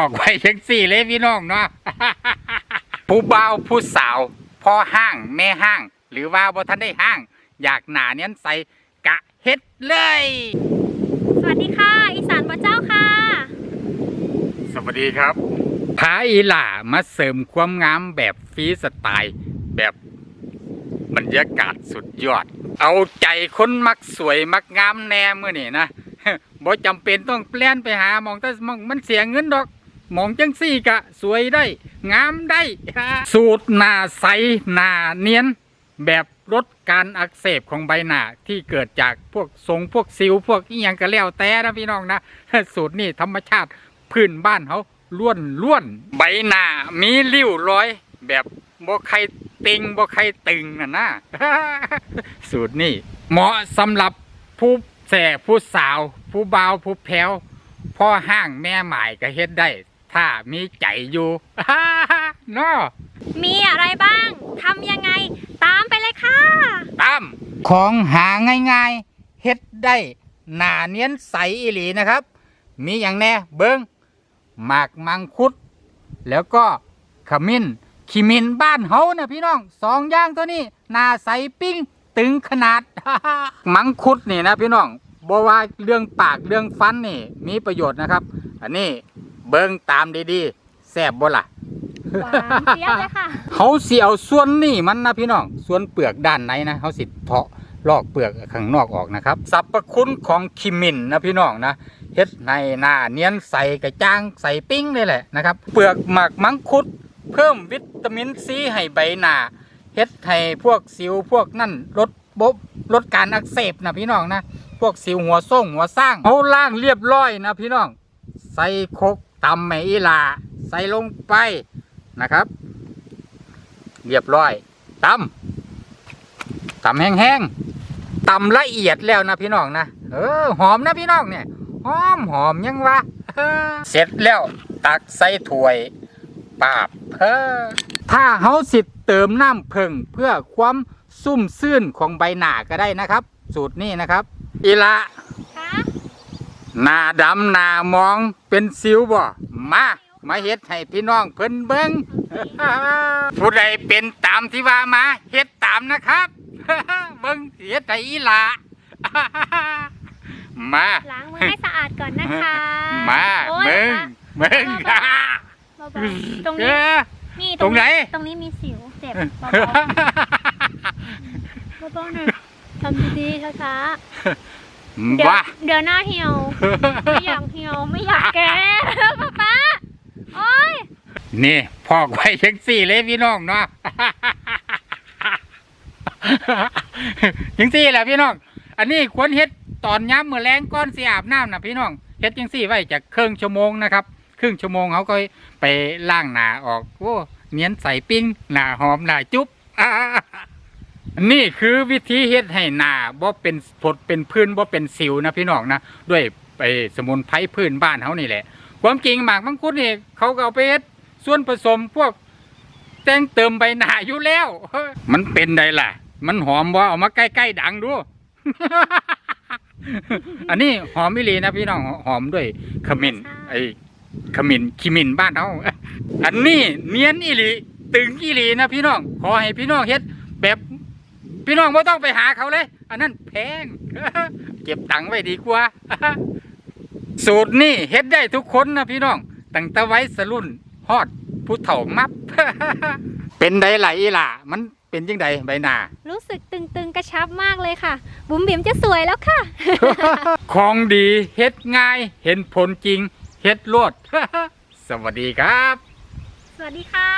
อกไว้ยังสี่เลยพี่น้องเนาะ ผู้บ่าวผู้สาวพ่อห้างแม่ห้าง หรือว่าบ่ทันได้ห้าง อยากหนาเนี้ยใส่กะเฮ็ดเลย สวัสดีค่ะ อีสานบ่เจ้าค่ะ สวัสดีครับพาอีหล่ามาเสริมความงามแบบฟรีสไตล์แบบบรรยากาศสุดยอด เอาใจคนมักสวยมักงามแน่เมื่อนี่นะบ่จำเป็นต้องเปลี่ยนไปหาหมองแต่มองมันเสียเงินดอกห มองจังสี่กะ สวยได้ งามได้ สูตรหนาใสหนาเนียน แบบลดการอักเสบของใบหน้าที่เกิดจากพวกทรงพวกสิวพวกอีหยังก็แล้วแต่นะพี่น้องนะ สูตรนี่ธรรมชาติพื้นบ้านเขาล้วนล้วนใบหน้ามีริ้วรอย แบบบ่ใครติงบ่ใครตึงน่ะนะสูตรนี่เหมาะสำหรับผู้แส่ผู้สาว ผู้เบาผู้แพ้วพ่อห้างแม่หมายก็เฮ็ดได้ ถ้ามีใจอยู่เนาะมีอะไรบ้างทำยังไง ตามไปเลยค่ะ ตามของหาง่ายๆเฮ็ดได้หนาเนียนใสอีหลีนะครับ มีอย่างแน่เบิงหมากมังคุด แล้วก็ขมิ้นขีมินบ้านเฮานะพี่น้องสองอย่างตัวนี้หนาใสปิ้งตึงขนาด มังคุดนี่นะพี่น้องบอกว่าเรื่องปากเรื่องฟันนี่ มีประโยชน์นะครับ อันนี้ เบิงตามดีๆแซ่บบ่ล่ะหวานเจี๊ยบเลยค่ะ เขาเสียวส่วนนี่มันนะพี่น้องส่วนเปลือกด้านในนะเขาสิเทาะลอกเปลือกข้างนอกออกนะครับสรรพคุณของคิมินนะพี่น้องนะเฮ็ดในหน้าเนียนใสกระจ่างใสปิ้งเลยแหละนะครับเปลือกหมากมังคุด เพิ่มวิตามินซีให้ใบหน้าเฮ็ดให้พวกสิวพวกนั่นลดบบลดการอักเสบนะพี่น้องนะ พวกสิวหัวส่งหัวสร้างเขาล่างเรียบร้อยนะพี่น้อง ใส่ครก ตำแม่อีลาใส่ลงไปนะครับ เรียบร้อยตำตำแห้งๆตำละเอียดแล้วนะพี่น้องนะเออหอมนะพี่น้องเนี่ยหอมหอมยังวะเสร็จแล้วตักใส่ถ้วยปาบเพอถ้าเฮาสิเติมน้ำผึ้งเพื่อความซุ่มซื่นของใบหน้าก็ได้นะครับ สูตรนี้นะครับ อีละค่ะ หน้าดำหน้ามองเป็นสิวบ่มา มาเฮ็ดให้พี่น้องเพิ่นเบิ่ง ผู้ใดเป็นตามที่ว่ามาเฮ็ดตามนะครับ เบิ่งเฮ็ดให้อีหลา มา ล้างมือให้สะอาดก่อนนะคะมาโอ้ยมึงค่ะมึง เบาๆตรงเอนี้ อ นี่ตรงไหน ตรงนี้มีสิวเจ็บเบาๆเบาๆหน่อยทำดีๆช้าๆ เดี๋ยวว่าเดี๋ยวหน้าเหี่ยว ไม่อยากเหี่ยวไม่อยากแก่ป๊าป๊าโอ๊ยนี่พอกไว้จังสี่เลยพี่น้องเนาะจังสี่แหละพี่น้อง อันนี้ควรเฮ็ดตอนย้ำมือแรงก้อนสีอาบน้ำนะพี่น้องเฮ็ดจังสี่ไว้จากครึ่งชั่วโมงนะครับ ครึ่งชั่วโมงเขาก็ไปล้างหนาออกโอ้เนียนใสปิ้งหนาหอมหนาจุ๊บอ่า นี่คือวิธีเฮ็ดให้หนาบ่เป็นผดเป็นพื้นบ่เป็นสิวนะพี่น้องนะด้วยไปสมุนไพรพื้นบ้านเขานี่แหละ ความจริงหมากมังคุดนี่เขาก็เอาไปเฮ็ดส่วนผสมพวกแต่งเติมใบหน้าอยู่แล้ว มันเป็นไดล่ะ มันหอมบ่เอามาใกล้ๆดังดู อันนี้หอมมิลีนะพี่น้องหอมด้วยขมิ้นไอ้ขมิ้นขิมินบ้านเขาอันนี้เนียนอีหลีตึงอีหลีนะพี่น้อง ขอให้พี่น้องเฮ็ดแบบ พี่น้องไม่ต้องไปหาเขาเลย อันนั้นแพง เก็บตังค์ไว้ดีกว่า สูตรนี่เฮ็ดได้ทุกคนนะพี่น้องตั้งแต่ไว้สรุ่นฮอดผู้เฒ่ามับ เป็นไดไหลอีหล่ะ มันเป็นจังใดใบหน้า รู้สึกตึงๆกระชับมากเลยค่ะ บุ๋มบิ๋มจะสวยแล้วค่ะ ของดีเฮ็ดง่าย เห็นผลจริง เฮ็ดรวด สวัสดีครับ สวัสดีค่ะ